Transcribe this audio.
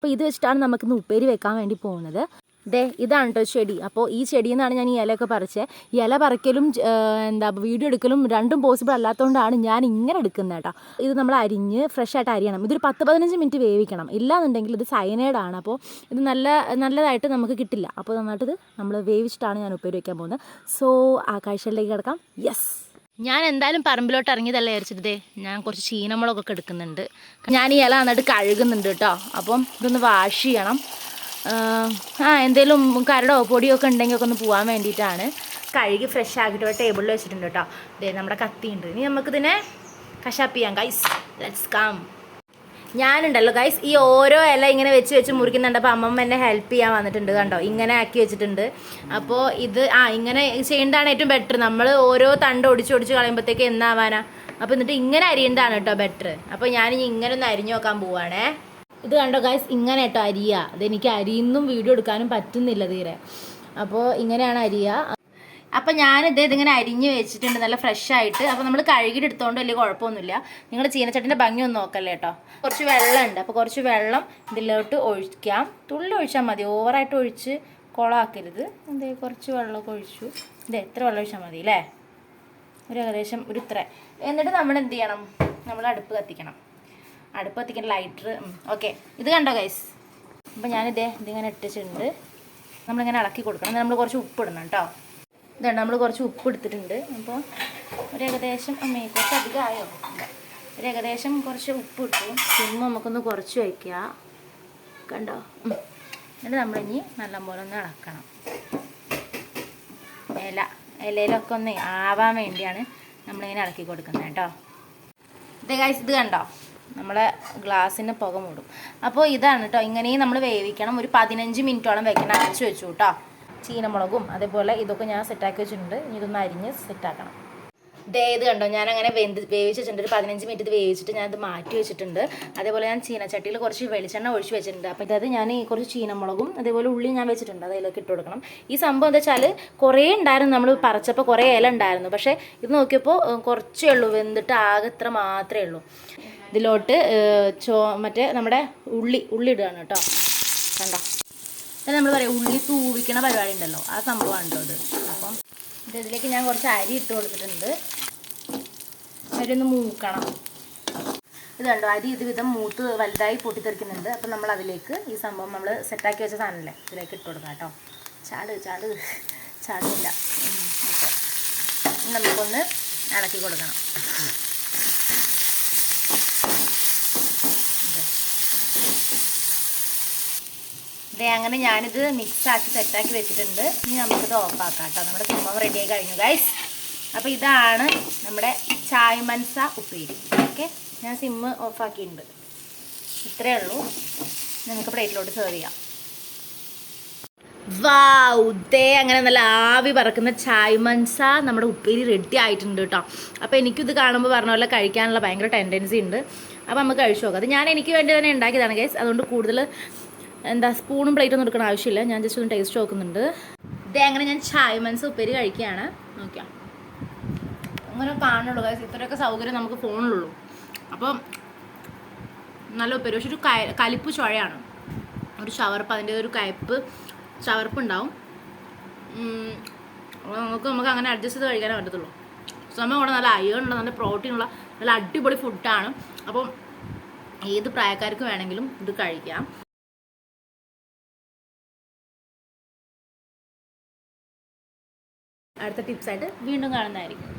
അപ്പോൾ ഇത് വെച്ചിട്ടാണ് നമുക്കിന്ന് ഉപ്പേരി വെക്കാൻ വേണ്ടി പോകുന്നത്. ദേ ഇതാണ് കേട്ടോ ചെടി. അപ്പോൾ ഈ ചെടിയിൽ നിന്നാണ് ഞാൻ ഈ ഇലയൊക്കെ പറിച്ചത് ഇല പറിക്കലും എന്താ വീഡിയോ എടുക്കലും രണ്ടും പോസിബിൾ അല്ലാത്തതുകൊണ്ടാണ് ഞാൻ ഇങ്ങനെ എടുക്കുന്നത് കേട്ടോ ഇത് നമ്മൾ അരിഞ്ഞ് ഫ്രഷ് ആയിട്ട് അരിയണം. ഇതൊരു പത്ത് പതിനഞ്ച് മിനിറ്റ് വേവിക്കണം. ഇല്ലാന്നുണ്ടെങ്കിൽ ഇത് സയനൈഡാണ് അപ്പോൾ ഇത് നല്ല നല്ലതായിട്ട് നമുക്ക് കിട്ടില്ല. അപ്പോൾ നന്നായിട്ട് ഇത് നമ്മൾ വേവിച്ചിട്ടാണ് ഞാൻ ഉപ്പേരി വയ്ക്കാൻ പോകുന്നത്. സോ ആ കാഴ്ചയിലേക്ക് കിടക്കാം. യെസ് ഞാൻ എന്തായാലും പറമ്പിലോട്ട് ഇറങ്ങിയതല്ല വിചാരിച്ചിട്ടേ ഞാൻ കുറച്ച് ചീനമുളകൊക്കെ എടുക്കുന്നുണ്ട്. ഞാൻ ഈ ഇല നന്നായിട്ട് കഴുകുന്നുണ്ട് കേട്ടോ. അപ്പം ഇതൊന്ന് വാഷ് ചെയ്യണം. ആ എന്തെങ്കിലും കരടോ പൊടിയോ ഒക്കെ ഉണ്ടെങ്കിൽ ഒക്കെ ഒന്ന് പോകാൻ വേണ്ടിയിട്ടാണ്. കഴുകി ഫ്രഷ് ആക്കിയിട്ട് ടേബിളിൽ വെച്ചിട്ടുണ്ട് കേട്ടോ. ദേ നമ്മുടെ കത്തിയുണ്ട്. ഇനി നമുക്കിതിനെ കശാപ്പ് ചെയ്യാം ഗൈസ് ലെറ്റ്സ് കം ഞാനുണ്ടല്ലോ. ഗൈസ് ഈ ഓരോ ഇല ഇങ്ങനെ വെച്ച് വെച്ച് മുറിക്കുന്നുണ്ട്. അപ്പോൾ അമ്മമ്മ എന്നെ ഹെൽപ്പ് ചെയ്യാൻ വന്നിട്ടുണ്ട് കണ്ടോ? ഇങ്ങനെ ആക്കി വെച്ചിട്ടുണ്ട്. അപ്പോൾ ഇത് ആ ഇങ്ങനെ ചെയ്യേണ്ടതാണ് ഏറ്റവും ബെറ്റർ നമ്മൾ ഓരോ തണ്ട് ഒടിച്ച് ഒടിച്ച് കളയുമ്പോഴത്തേക്ക് എന്നാവാനാ? അപ്പോൾ എന്നിട്ട് ഇങ്ങനെ അരിയേണ്ടതാണ് കേട്ടോ ബെറ്റർ അപ്പോൾ ഞാനിനി ഇങ്ങനെ ഒന്ന് അരിഞ്ഞു നോക്കാൻ പോവാണേ. ഇത് കണ്ടോ ഗൈസ് ഇങ്ങനെ കേട്ടോ അരിയ. അതെനിക്ക് അരിയൊന്നും വീഡിയോ എടുക്കാനും പറ്റുന്നില്ല തീരെ. അപ്പോൾ ഇങ്ങനെയാണ് അരിയ. അപ്പം ഞാനിത് ഇതിങ്ങനെ അരിഞ്ഞ് വെച്ചിട്ടുണ്ട് നല്ല ഫ്രഷ് ആയിട്ട്. അപ്പോൾ നമ്മൾ കഴുകിയിട്ട് എടുത്തോണ്ട് വലിയ കുഴപ്പമൊന്നുമില്ല. നിങ്ങൾ ചീനച്ചട്ടിന്റെ ഭംഗി ഒന്ന് നോക്കല്ലേ കേട്ടോ കുറച്ച് വെള്ളം ഉണ്ട് അപ്പോൾ കുറച്ച് വെള്ളം ഇതിലോട്ട് ഒഴിക്കാം. തുള്ളി ഒഴിച്ചാൽ മതി. ഓവറായിട്ട് ഒഴിച്ച് കുളമാക്കരുത് എന്തേ കുറച്ച് വെള്ളമൊക്കെ ഒഴിച്ചു. ഇത് എത്ര വെള്ളം ഒഴിച്ചാൽ മതി അല്ലേ ഒരു ഏകദേശം ഒരു ഇത്ര. എന്നിട്ട് നമ്മൾ എന്ത് ചെയ്യണം? നമ്മൾ അടുപ്പ് കത്തിക്കണം. അടുപ്പ് കത്തിക്കണം ലൈറ്റർ ഓക്കെ ഇത് കണ്ടോ ഗൈസ് അപ്പോൾ ഞാനിതേ ഇതിങ്ങനെ ഇട്ടിട്ടുണ്ട്. നമ്മളിങ്ങനെ ഇളക്കി കൊടുക്കണം. നമ്മൾ കുറച്ച് ഉപ്പ് ഇടണം കേട്ടോ ഇതുണ്ട് നമ്മൾ കുറച്ച് ഉപ്പ് എടുത്തിട്ടുണ്ട്. അപ്പോൾ ഒരു ഏകദേശം അമ്മേ കുറച്ച് അധികമായോ. ഒരു ഏകദേശം കുറച്ച് ഉപ്പ് ഇട്ടു. സിമ്മ് നമുക്കൊന്ന് കുറച്ച് വയ്ക്കുക. കണ്ടോ. എന്നിട്ട് നമ്മളിനി നല്ലപോലെ ഒന്ന് ഇളക്കണം. ഇല ഇലയിലൊക്കെ ഒന്ന് ആവാൻ വേണ്ടിയാണ് നമ്മളിങ്ങനെ ഇളക്കി കൊടുക്കുന്നത് കേട്ടോ. ഇത് ഗൈസ് ഇത് കണ്ടോ? നമ്മളെ ഗ്ലാസ്സിന് പുക മൂടും. അപ്പോൾ ഇതാണ് കേട്ടോ ഇങ്ങനെയും നമ്മൾ വേവിക്കണം. ഒരു പതിനഞ്ച് മിനിറ്റോളം വെക്കണം അരച്ച് വെച്ചു കേട്ടോ. ചീനമുളകും അതേപോലെ ഇതൊക്കെ ഞാൻ സെറ്റാക്കി വെച്ചിട്ടുണ്ട്. ഇനി ഇതൊന്ന് അരിഞ്ഞ് സെറ്റാക്കണം ദേ ഇത് കണ്ടോ ഞാൻ അങ്ങനെ വെന്ത് വേവിച്ച് വെച്ചിട്ടുണ്ട്. ഒരു പതിനഞ്ച് മിനിറ്റ് ഇത് വേവിച്ചിട്ട് ഞാനത് മാറ്റി വെച്ചിട്ടുണ്ട്. അതേപോലെ ഞാൻ ചീനച്ചട്ടിയിൽ കുറച്ച് വെളിച്ചെണ്ണ ഒഴിച്ച് വെച്ചിട്ടുണ്ട്. അപ്പോൾ ഇതത് ഞാൻ ഈ കുറച്ച് ചീനമുളകും അതേപോലെ ഉള്ളി ഞാൻ വെച്ചിട്ടുണ്ട്. അത് അതിലേക്ക് ഇട്ട് കൊടുക്കണം. ഈ സംഭവം എന്താ വെച്ചാൽ കുറേ ഉണ്ടായിരുന്നു നമ്മൾ പറിച്ചപ്പോൾ കുറേ ഇല ഉണ്ടായിരുന്നു. പക്ഷേ ഇത് നോക്കിയപ്പോൾ കുറച്ചേ ഉള്ളൂ. വെന്തിട്ട് ആകെ ഇത്ര മാത്രമേ ഉള്ളൂ. ഇതിലോട്ട് ചോ മറ്റേ നമ്മുടെ ഉള്ളി ഉള്ളി ഇടുകയാണ് കേട്ടോ. കണ്ടോ? അത് നമ്മൾ പറയാം ഉള്ളി തൂവിക്കണ പരിപാടി ഉണ്ടല്ലോ ആ സംഭവമാണ് ഉണ്ടോ ഇത് അപ്പം ഇത് ഇതിലേക്ക് ഞാൻ കുറച്ച് അരി ഇട്ട് കൊടുത്തിട്ടുണ്ട്. അരി ഒന്ന് മൂക്കണം. ഇത് കണ്ടോ അരി ഇത് വിധം മൂത്ത് വലുതായി പൊട്ടിത്തെറിക്കുന്നുണ്ട്. അപ്പം നമ്മൾ അതിലേക്ക് ഈ സംഭവം നമ്മൾ സെറ്റാക്കി വെച്ച സാധനമല്ലേ ഇതിലേക്ക് ഇട്ട് കൊടുക്കാം കേട്ടോ. ചാട് ചാട് ചാടില്ല നമുക്കൊന്ന് ഇളക്കി കൊടുക്കണം ഇത്. ദേ അങ്ങനെ ഞാനിത് മിക്സ് ആക്കി സെറ്റാക്കി വെച്ചിട്ടുണ്ട്. ഇനി നമുക്കിത് ഓഫാക്കാം കേട്ടോ നമ്മുടെ കുമ്പം ആയി കഴിഞ്ഞു ഗൈസ് അപ്പോൾ ഇതാണ് നമ്മുടെ ചായ മൻസ ഉപ്പേരി. ഓക്കെ? ഞാൻ സിമ്മ് ഓഫാക്കിയിട്ടുണ്ട്. ഇത്രയേ ഉള്ളൂ. നമുക്ക് പ്ലേറ്റിലോട്ട് സെർവ് ചെയ്യാം. ദേ അങ്ങനെ നല്ല ആവി പറക്കുന്ന ചായ് മൻസ നമ്മുടെ ഉപ്പേരി റെഡി ആയിട്ടുണ്ട് കേട്ടോ അപ്പോൾ എനിക്കിത് കാണുമ്പോൾ പറഞ്ഞ പോലെ കഴിക്കാനുള്ള ഭയങ്കര ടെൻഡൻസി ഉണ്ട്. അപ്പോൾ നമുക്ക് കഴിച്ചു നോക്കാം. അത് ഞാൻ എനിക്ക് വേണ്ടി തന്നെ ഉണ്ടാക്കിയതാണ് ഗൈസ് അതുകൊണ്ട് കൂടുതൽ എന്താ സ്പൂണും പ്ലേറ്റും ഒന്നും എടുക്കുന്ന ആവശ്യമില്ല. ഞാൻ ജസ്റ്റ് ഒന്ന് ടേസ്റ്റ് നോക്കുന്നുണ്ട്. ഇതേ അങ്ങനെ ഞാൻ ചായ മനസ്സ് ഉപ്പേരി കഴിക്കുകയാണ്. നോക്കിയാ? അങ്ങനെ കാണുള്ളൂ കാര്യം ഇത്രയൊക്കെ സൗകര്യം നമുക്ക് ഫോണിലുള്ളൂ അപ്പം നല്ല ഉപ്പേരി. പക്ഷെ ഒരു കലിപ്പ് ചുഴയാണ് ഒരു ചവർപ്പ് അതിന്റെ ഒരു കയ്പ്പ് ചവർപ്പ് ഉണ്ടാവും നമുക്ക് നമുക്ക് അങ്ങനെ അഡ്ജസ്റ്റ് ചെയ്ത് കഴിക്കാനേ പറ്റത്തുള്ളൂ. സമയം കൂടെ നല്ല അയൺ ഉള്ള നല്ല പ്രോട്ടീൻ ഉള്ള നല്ല അടിപൊളി ഫുഡാണ് അപ്പം ഏത് പ്രായക്കാർക്ക് വേണമെങ്കിലും ഇത് കഴിക്കാം. അടുത്ത ടിപ്സായിട്ട് വീണ്ടും കാണുന്നതായിരിക്കും.